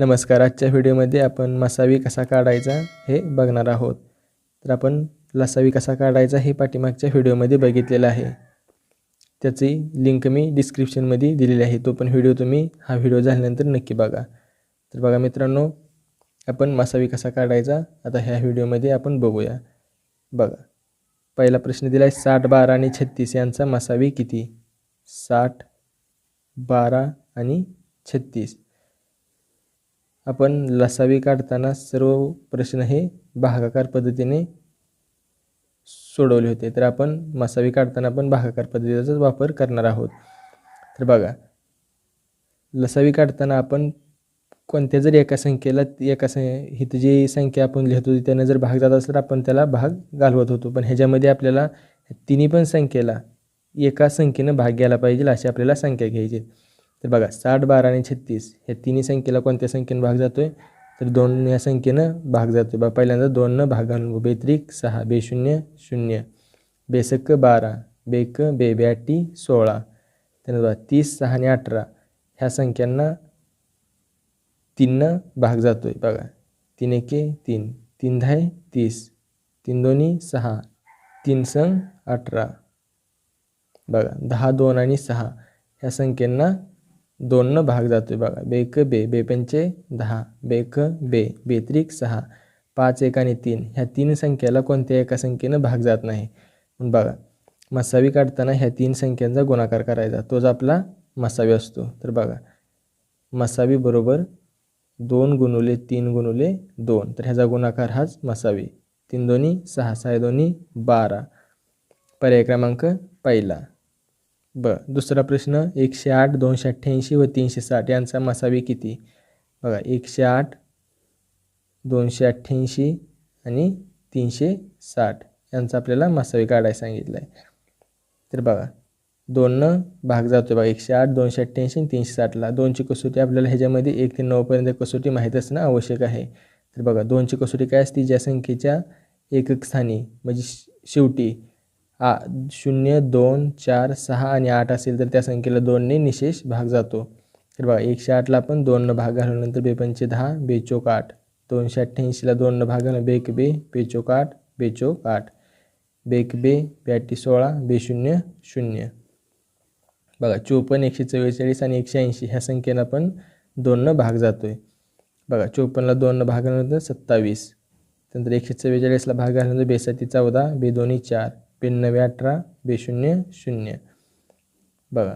नमस्कार आजच्या व्हिडिओमध्ये आपण मसावी कसा काढायचा हे बघणार आहोत. तर आपण लसावी कसा काढायचा हे पाठीमागच्या व्हिडिओमध्ये बघितलेलं आहे. त्याची लिंक मी डिस्क्रिप्शनमध्ये दिलेली आहे तो पण व्हिडिओ तुम्ही हा व्हिडिओ झाल्यानंतर नक्की बघा. तर बघा मित्रांनो आपण मसावी कसा काढायचा आता ह्या व्हिडिओमध्ये आपण बघूया. बघा पहिला प्रश्न दिला आहे साठ बारा आणि छत्तीस यांचा मसावी किती? साठ बारा आणि छत्तीस. आपण लसावी काढताना सर्व प्रश्न हे भागाकार पद्धतीने सोडवले होते. तर आपण मसावी काढताना पण भागाकार पद्धतीचाच वापर करणार आहोत. तर बघा लसावी काढताना आपण कोणत्या जर एका संख्येला एका सं हिथं जी संख्या आपण लिहित होती त्यानं जर भाग जात असला आपण त्याला भाग घालवत होतो. पण ह्याच्यामध्ये आपल्याला तिन्ही पण संख्येला एका संख्येनं भाग घ्यायला पाहिजे अशी आपल्याला संख्या घ्यायची तर बघा साठ बारा आणि छत्तीस ह्या तिन्ही संख्येला कोणत्या संख्येनं भाग जातो आहे तर दोन या संख्येनं भाग जातो बा पहिल्यांदा दोननं भाग घालून बेत्रिक सहा बेशून्य शून्य बेसक्क बारा बेक बे ब्याटी सोळा. त्यानंतर बघा तीस सहा आणि अठरा ह्या संख्यांना तीननं भाग जातो आहे बघा तीन एके तीन. तीन धाय तीस. तीन दोन्ही सहा. तीन संग अठरा. बघा दहा दोन आणि सहा ह्या संख्येंना दोननं भाग जातो आहे बघा. बेक बे बेपंचे दहा. बेक बे बेत्रिक सहा. पाच एक आणि तीन. ह्या तीन संख्येला कोणत्या एका संख्येनं भाग जात नाही? बघा. मसावी काढताना ह्या तीन संख्यांचा गुणाकार करायचा. तोच आपला मसावी असतो. तर बघा. मसावी बरोबर दोन गुणुले तीन गुणुले दोन. तर ह्याचा गुणाकार हाच मसावी. तीन दोन्ही सहा. सहा दोन्ही बारा. पर्याय क्रमांक पहिला. बरं दुसरा प्रश्न एकशे आठ दोनशे अठ्ठ्याऐंशी व तीनशे साठ यांचा मसावी किती? बघा एकशे आठ दोनशे अठ्ठ्याऐंशी आणि तीनशे साठ यांचा आपल्याला मसावी काढायला सांगितलं आहे तर बघा दोननं भाग जातो बघा एकशे आठ दोनशे अठ्ठ्याऐंशी आणि तीनशे साठला. दोनची कसोटी आपल्याला ह्याच्यामध्ये एक ते नऊपर्यंत कसोटी माहीत असणं आवश्यक आहे. तर बघा दोनची कसोटी काय असते? ज्या संख्येच्या एकक स्थानी म्हणजे शेवटी आ शून्य दोन चार सहा आणि आठ असेल तर त्या संख्येला दोनने निशेष भाग जातो. तर बघा एकशे आठला आपण दोननं भाग घालवल्यानंतर बेपंचे दहा बेचोक आठ. दोनशे अठ्ठ्याऐंशीला दोननं भाग घालून बेक बे बेचोक आठ बेचोक आठ. बेक बे ब्याटी सोळा बेशून्य शून्य बघा चोपन्न एकशे चव्वेचाळीस आणि एकशे ऐंशी ह्या संख्येनं पण दोननं भाग जातो आहे बघा चोपन्नला दोननं भाग घालवल्यानंतर सत्तावीस. त्यानंतर एकशे चव्वेचाळीसला भाग घालल्यानंतर बेसाती चौदा बेदोनी चार. बेनव्वे अठरा बेशून्य शून्य बघा.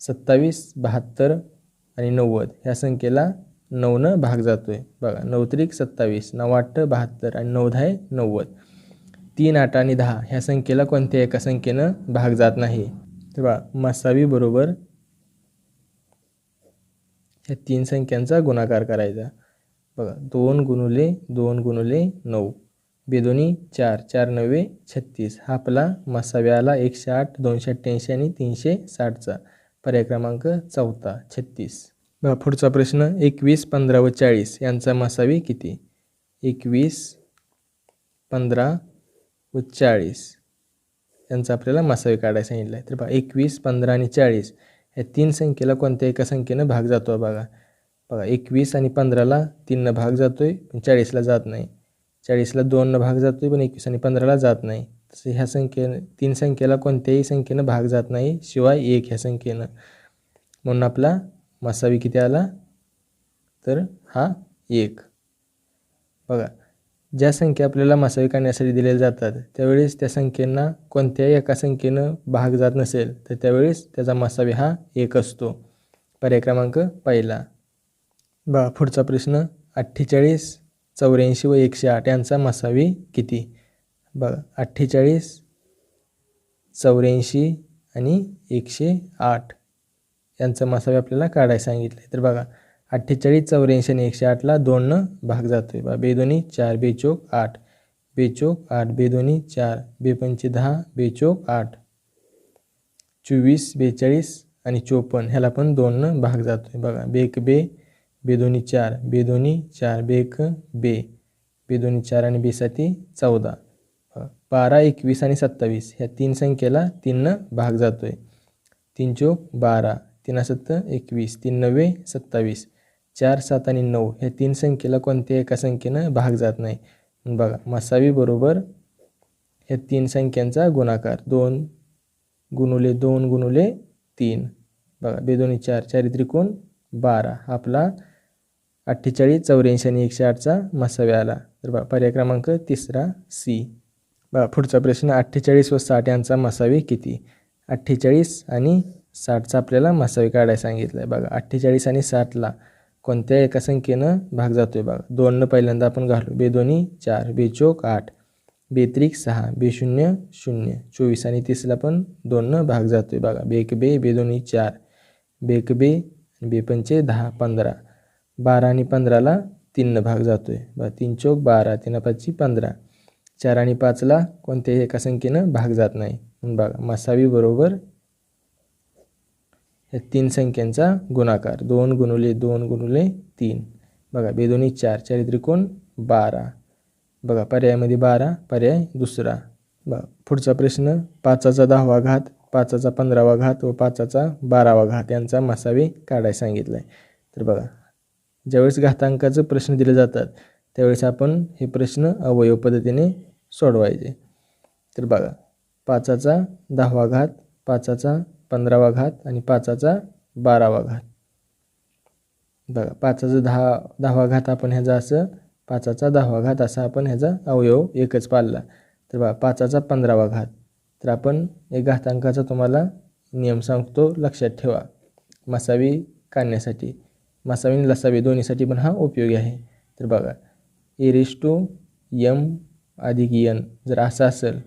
सत्तावीस बहात्तर आणि नव्वद. ह्या संख्येला नऊनं भाग जातो आहे बघा. नऊ त्रिक सत्तावीस नऊ बहात्तर आणि नऊ दहा नव्वद. तीन आठ आणि दहा. ह्या संख्येला कोणत्या एका संख्येनं भाग जात नाही? तर बघा. मसावी बरोबर ह्या तीन संख्यांचा गुणाकार करायचा. बघा. दोन गुणुले दोन गुणुले नऊ. बेदोनी चार चार नव्वे छत्तीस. हा आपला मसाव्याला एकशे आठ दोनशे अठ्ठ्याऐंशी आणि तीनशे साठचा. पर्याय क्रमांक चौथा छत्तीस. बघा पुढचा प्रश्न. एकवीस पंधरा व चाळीस यांचा मसावी किती? एकवीस पंधरा व चाळीस. यांचा आपल्याला मसावी काढायला सांगितलं आहे तर बघा एकवीस पंधरा आणि चाळीस या तीन संख्येला कोणत्या एका संख्येनं भाग जातो बघा? बघा एकवीस आणि पंधराला तीननं भाग जातो आहे पण चाळीसला जात नाही. चाळीसला दोननं भाग जातो आहे पण एकवीस आणि पंधराला जात नाही. तसं ह्या संख्येनं तीन संख्येला कोणत्याही संख्येनं भाग जात नाही शिवाय एक ह्या संख्येनं. म्हणून आपला मसावी किती आला? तर हा एक. बघा ज्या संख्या आपल्याला मसावी काढण्यासाठी दिलेल्या जातात त्यावेळेस त्या संख्येंना कोणत्याही एका संख्येनं भाग जात नसेल तर त्यावेळेस त्याचा मसावी हा एक असतो. पर्याय क्रमांक पहिला. बा पुढचा प्रश्न अठ्ठेचाळीस चौऱ्याऐंशी व एकशे आठ यांचा मसावी किती? बघा अठ्ठेचाळीस चौऱ्याऐंशी आणि एकशे आठ यांचा मसावी आपल्याला काढायला सांगितलं आहे तर बघा अठ्ठेचाळीस चौऱ्याऐंशी आणि एकशे आठला दोननं भाग जातो आहे बा बेदोनी चार बेचोक आठ. बेचोक आठ बेदोनी चार. बेपंचे दहा बेचोक आठ. चोवीस बेचाळीस आणि चोपन्न ह्याला पण दोननं भाग जातो आहे बघा बेक बे बेदोनी चार बेदोनी चार बेक बे. बेदोनी चार आणि बेसाती चौदा. बारा एकवीस आणि सत्तावीस ह्या तीन संख्येला तीननं भाग जातो आहे तीन चोक बारा तीन सत्त एकवीस तीन नव्वे सत्तावीस. चार सात आणि नऊ ह्या तीन संख्येला कोणत्या एका संख्येनं भाग जात नाही. बघा मसावी बरोबर ह्या तीन संख्यांचा गुणाकार. दोन गुणुले दोन गुणुले तीन. बघा बेदोनी चार चारित्रिकोण बारा. आपला अठ्ठेचाळीस चौऱ्याऐंशी आणि एकशे आठचा मसावी आला. तर बा पर्याय क्रमांक तिसरा सी. बा पुढचा प्रश्न अठ्ठेचाळीस व साठ यांचा मसावे किती? अठ्ठेचाळीस आणि साठचा आपल्याला मसावे काढायला सांगितलं आहे बघा अठ्ठेचाळीस आणि साठला कोणत्या एका संख्येनं भाग जातो आहे बघा दोननं पहिल्यांदा आपण घालू. बेदोनी चार. बेचोक आठ. बेत्रिक सहा. बेशून्य शून्य चोवीस आणि तीसला पण दोननं भाग जातो आहे बघा बेक बे बेदोनी चार. बेक बे बेपंचे दहा पंधरा. बारा आणि पंधराला तीननं भाग जातो आहे बा तीन चौक बारा तीन पाचची पंधरा. चार आणि पाचला कोणत्याही एका संख्येनं भाग जात नाही. म्हणून बघा मसावी बरोबर या तीन संख्यांचा गुणाकार. दोन गुणुले दोन गुणुले तीन. बघा बेदोनी चार चार त्रिकोण बारा. बघा पर्यायामध्ये बारा पर्याय दुसरा. बघा पुढचा प्रश्न पाचाचा दहावा घात पाचाचा पंधरावा घात व पाचाचा बारावा घात यांचा मसावी काढायला सांगितला आहे तर बघा ज्यावेळेस घातांकाचं प्रश्न दिले जातात त्यावेळेस आपण हे प्रश्न अवयव पद्धतीने सोडवायचे. तर बघा पाचाचा दहावा घात पाचाचा पंधरावा घात आणि पाचाचा बारावा घात. बघा पाचाचा दहा दहावा घात आपण ह्याचा असं पाचाचा दहावा घात असा आपण ह्याचा अवयव एकच पाळला तर बघा पाचाचा पंधरावा घात. तर आपण एक घातांकाचा तुम्हाला नियम सांगतो लक्षात ठेवा. मसावी काढण्यासाठी. मसावी लसावे दोन्हीसाठी पण हा उपयोगी आहे. तर बघा ए टू यम अधिक यन जर असं असेल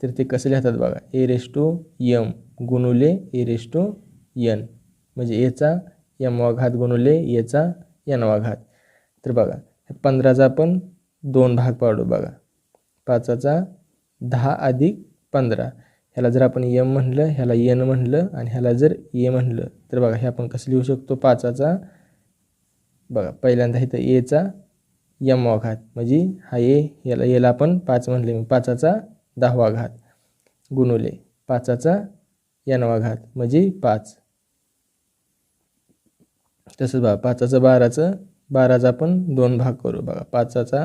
तर ते कसं लिहितात बघा? ए टू यम गुणुले ए टू यन. म्हणजे एचा यमवा घात गुणुले एचा यनवा घात तर बघा पंधराचा आपण दोन भाग पाडू बघा. पाचाचा दहा अधिक पंधरा. ह्याला जर आपण यम म्हणलं ह्याला यन म्हणलं आणि ह्याला जर ए म्हणलं तर बघा हे आपण कसं लिहू शकतो? पाचाचा बघा पहिल्यांदा इथं एचा यमवा घात म्हणजे हा ए याला याला आपण पाच म्हणले पाचाचा दहावा घात. गुणवले. पाचाचा यनवा घात म्हणजे पाच. तसंच बघा पाचाचं बाराचं बाराचा आपण दोन भाग करू. बघा पाचाचा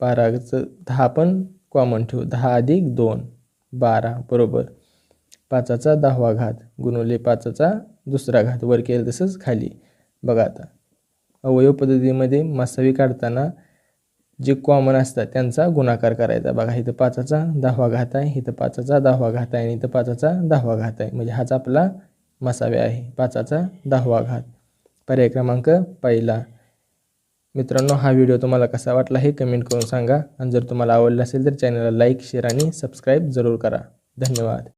बाराचं दहा पण कॉमन ठेवू. दहा अधिक दोन. बारा बरोबर. पाचाचा दहावा घात गुणवले पाचाचा दुसरा घात. वर केलं तसंच खाली. बघा आता. अवयव पद्धतीमध्ये मासावी काढताना जे कॉमन असतात त्यांचा गुणाकार करायचा. बघा इथं पाचाचा दहावा घात आहे इथं पाचाचा दहावा घात आहे आणि इथं पाचाचा दहावा घात आहे. म्हणजे हाच आपला मसावे आहे. पाचाचा दहावा घात. पर्याय क्रमांक पहिला. मित्रांनो हा व्हिडिओ तुम्हाला कसा वाटला हे कमेंट करून सांगा. आणि जर तुम्हाला आवडला असेल तर चॅनलला लाईक शेअर आणि सबस्क्राईब जरूर करा. धन्यवाद.